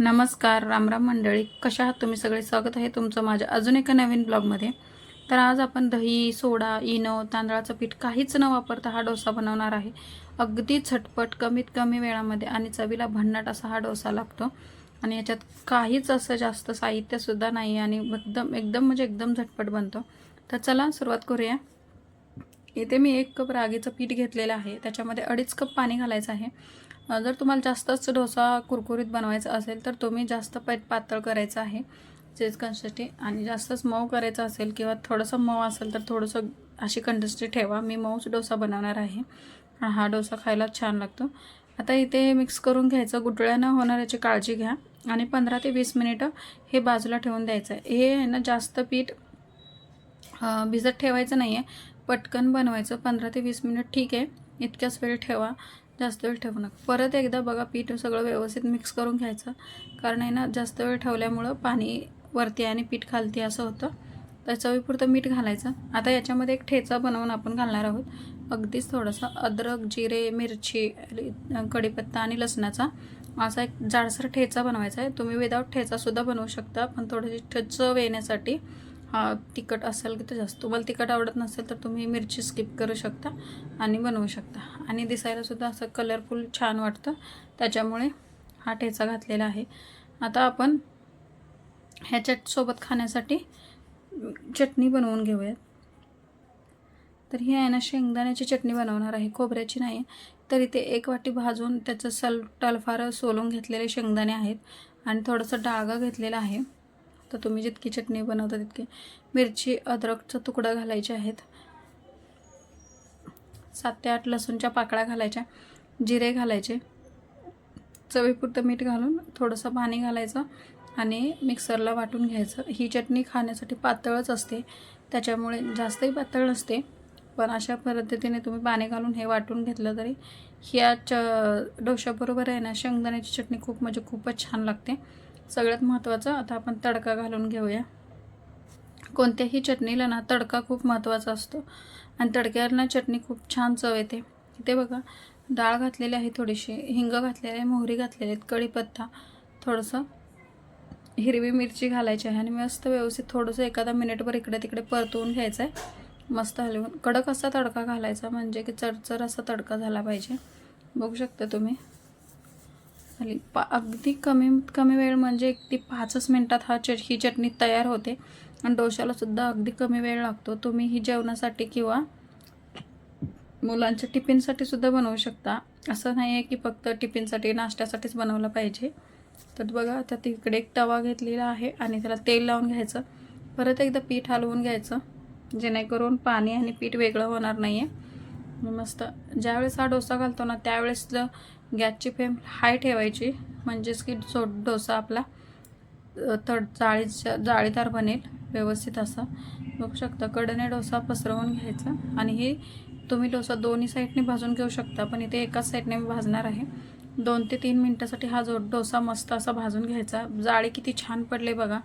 नमस्कार रामराम मंडळी. कशा आहात तुम्ही? सगळे स्वागत आहे तुमचं माझ्या अजून एका नवीन ब्लॉगमध्ये. तर आज आपण दही सोडा इनो तांदळाचं पीठ काहीच न वापरता हा डोसा बनवणार आहे. अगदी झटपट कमीत कमी वेळामध्ये आणि चवीला भन्नाट असा हा डोसा लागतो. आणि याच्यात काहीच असं जास्त साहित्यसुद्धा नाही आणि एकदम एकदम म्हणजे एकदम झटपट बनतो. तर चला सुरुवात करूया. इथे मी एक कप रागीचं पीठ घेतलेलं आहे. त्याच्यामध्ये अडीच कप पाणी घालायचं आहे. जर तुम्हाला जास्तच डोसा कुरकुरीत बनवायचा असेल तर तुम्ही जास्त पै पातळ करायचं आहे. चेज कन्सिस्टी आणि जास्तच मऊ करायचं असेल किंवा थोडंसं मऊ असेल तर थोडंसं अशी कंसिस्टी ठेवा. मी मऊच डोसा बनवणार आहे. हा डोसा खायला छान लागतो. आता इथे मिक्स करून घ्यायचं. गुटळ्यानं होणार याची काळजी घ्या. आणि पंधरा ते वीस मिनिटं हे बाजूला ठेवून द्यायचं. आहे हे आहे ना जास्त पीठ भिजत ठेवायचं नाही आहे पटकन बनवायचं. पंधरा ते वीस मिनिट ठीक आहे. इतक्याच वेळ ठेवा. जास्त वेळ ठेवू नका. परत एकदा बघा पीठ सगळं व्यवस्थित मिक्स करून घ्यायचं. कारण आहे ना जास्त वेळ ठेवल्यामुळं पाणी वरती आणि पीठ खालती असं होतं. तर चवीपुरतं मीठ घालायचं. आता याच्यामध्ये एक ठेचा बनवून आपण घालणार आहोत. अगदीच थोडासा अद्रक जिरे मिरची कढीपत्ता आणि लसणाचा असा एक जाडसर ठेचा बनवायचा आहे. तुम्ही विदाऊट ठेचासुद्धा बनवू शकता पण थोडीशी ठ- चव येण्यासाठी हा तिखट असेल की तर जास्त. तुम्हाला तिखट आवडत नसेल तर तुम्ही मिरची स्किप करू शकता आणि बनवू शकता. आणि दिसायलासुद्धा असं कलरफुल छान वाटतं. त्याच्यामुळे हा ठेचा घातलेला आहे. आता आपण ह्याच्यासोबत खाण्यासाठी चटणी बनवून घेऊयात. तर ही आहे ना शेंगदाण्याची चटणी बनवणार आहे. खोबऱ्याची नाही. तर इथे एक वाटी भाजून त्याचं सल टलफार सोलून घेतलेले शेंगदाणे आहेत. आणि थोडंसं डाळगा घेतलेला आहे. तर तुम्ही जितकी चटणी बनवता तितकी मिरची अद्रकचा तुकडा घालायचे आहेत. सात ते आठ लसूणच्या पाकळ्या घालायच्या जिरे घालायचे. चवीपुरतं मीठ घालून थोडंसं पाणी घालायचं आणि मिक्सरला वाटून घ्यायचं. ही चटणी खाण्यासाठी पातळच असते. त्याच्यामुळे जास्तही पातळ नसते पण अशा पद्धतीने तुम्ही पाणी घालून हे वाटून घेतलं तरी ह्या च डोशाबरोबर आहे ना शेंगदाण्याची चटणी खूप म्हणजे खूपच छान लागते. सगळ्यात महत्त्वाचं आता आपण तडका घालून घेऊया. कोणत्याही चटणीला ना तडका खूप महत्त्वाचा असतो. आणि तडक्यावर ना चटणी खूप छान चव येते. इथे बघा डाळ घातलेली आहे थोडीशी हिंग घातलेली आहे मोहरी घातलेली आहेत कढीपत्ता थोडंसं हिरवी मिरची घालायची आहे. आणि मस्त व्यवस्थित थोडंसं एखादा मिनिटभर इकडे तिकडे परतवून घ्यायचं आहे. मस्त हलवून. कडक असा तडका घालायचा म्हणजे की चरचर असा तडका झाला पाहिजे. बघू शकता तुम्ही. झाली. पा अगदी कमी कमी वेळ म्हणजे एक ती पाचच मिनटात हा चट ही चटणी तयार होते. आणि डोशालासुद्धा अगदी कमी वेळ लागतो. तुम्ही ही जेवणासाठी किंवा मुलांच्या टिफिनसाठी सुद्धा बनवू शकता. असं नाही आहे की फक्त टिफिनसाठी नाश्त्यासाठीच बनवलं पाहिजे. तर बघा आता तिकडे एक तवा घेतलेला आहे आणि त्याला तेल लावून घ्यायचं. परत एकदा पीठ हलवून घ्यायचं. जेणेकरून पाणी आणि पीठ वेगळं होणार नाही आहे मस्त ज्यावेळेस हा डोसा घालतो ना त्यावेळेस गॅसची फ्लेम हाय ठेवायची. म्हणजेच की जो डोसा आपला तड जाळीच्या जाळीदार बनेल व्यवस्थित असा. बघू शकता कडने डोसा पसरवून घ्यायचा. आणि हे तुम्ही डोसा दोन्ही साईडने भाजून घेऊ शकता पण इथे एकाच साईडने मी भाजणार आहे. दोन ते तीन मिनटासाठी हा जो डोसा मस्त असा भाजून घ्यायचा. जाळी किती छान पडले बघा.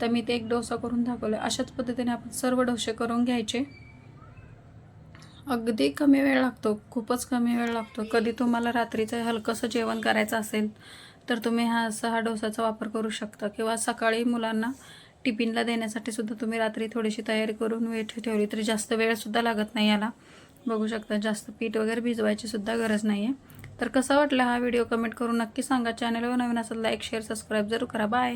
तर मी ते एक डोसा करून दाखवलं अशाच पद्धतीने आपण सर्व डोसे करून घ्यायचे. अगदी कमी वेळ लागतो खूपच कमी वेळ लागतो. कधी तुम्हाला रात्रीचं हलकंसं जेवण करायचं असेल तर तुम्ही हा असा हा डोसाचा वापर करू शकता. किंवा सकाळी मुलांना टिफिनला देण्यासाठी सुद्धा तुम्ही रात्री थोडीशी तयारी करून वेळ ठेवली तरी जास्त वेळसुद्धा लागत नाही याला. बघू शकता जास्त पीठ वगैरे भिजवायची सुद्धा गरज नाही आहे तर कसा वाटला हा व्हिडिओ कमेंट करून नक्की सांगा. चॅनलवर नवीन असेल लाईक शेअर सबस्क्राईब जरूर करा. बाय!